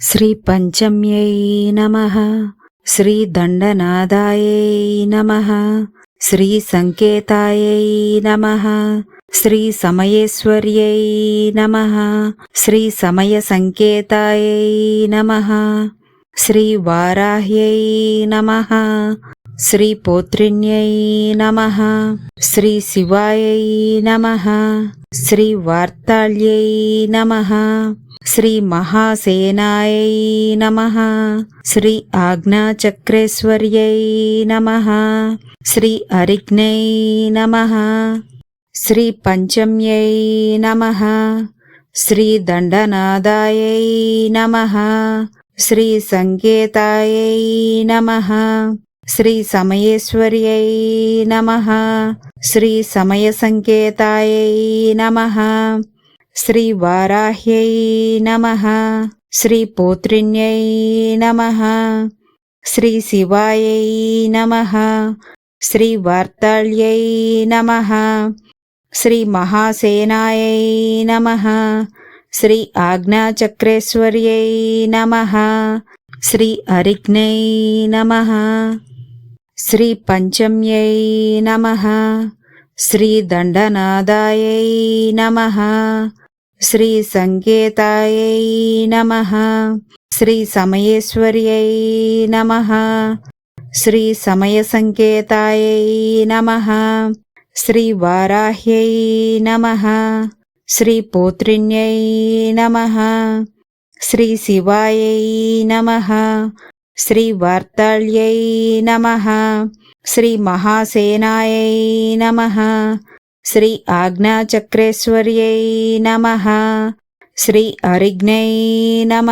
శ్రీ పంచమ్యై నమ శ్రీ దండనాదాయై నమ శ్రీ సంకేతాయై నమ శ్రీ సమయేశ్వర్యై నమ శ్రీ సమయ సంకేతాయై నమ శ్రీ వారాహ్యై నమ శ్రీ పోత్రిణ్యై నమ శ్రీ శివాయై నమ శ్రీ వార్తాళ్యై నమ. శ్రీ మహాసేనాయ నమ. శ్రీ ఆజ్ఞాచక్రేశ్వర్యై నమ. శ్రీ అరిజ్ఞై నమ. శ్రీ పంచమ్యై నమ. శ్రీ దండనాదాయై నమ. శ్రీ సంకేతాయై నమ. శ్రీ సమయేశ్వర్యై నమ. శ్రీ సమయ సంకేతాయై నమ. శ్రీ వారాహ్యై నమ శ్రీపోత్రిణ్యై నమ శ్రీ శివాయై నమ శ్రీ వార్తాళ్యై నమ శ్రీ మహాసేనాయై నమ శ్రీ ఆజ్ఞాచక్రేశ్వర్యై నమ శ్రీ అరిజ్ఞై నమ శ్రీ పంచమ్యై నమ శ్రీ దండనాదాయై నమ శ్రీ సంకేతాయై నమ శ్రీ సమయేశ్వర్యై నమ శ్రీ సమయ సంకేతాయై నమ శ్రీ వారాహ్యై నమ శ్రీ పోత్రిణ్యై నమ శ్రీ శివాయై నమ శ్రీ వార్తాళ్యై నమ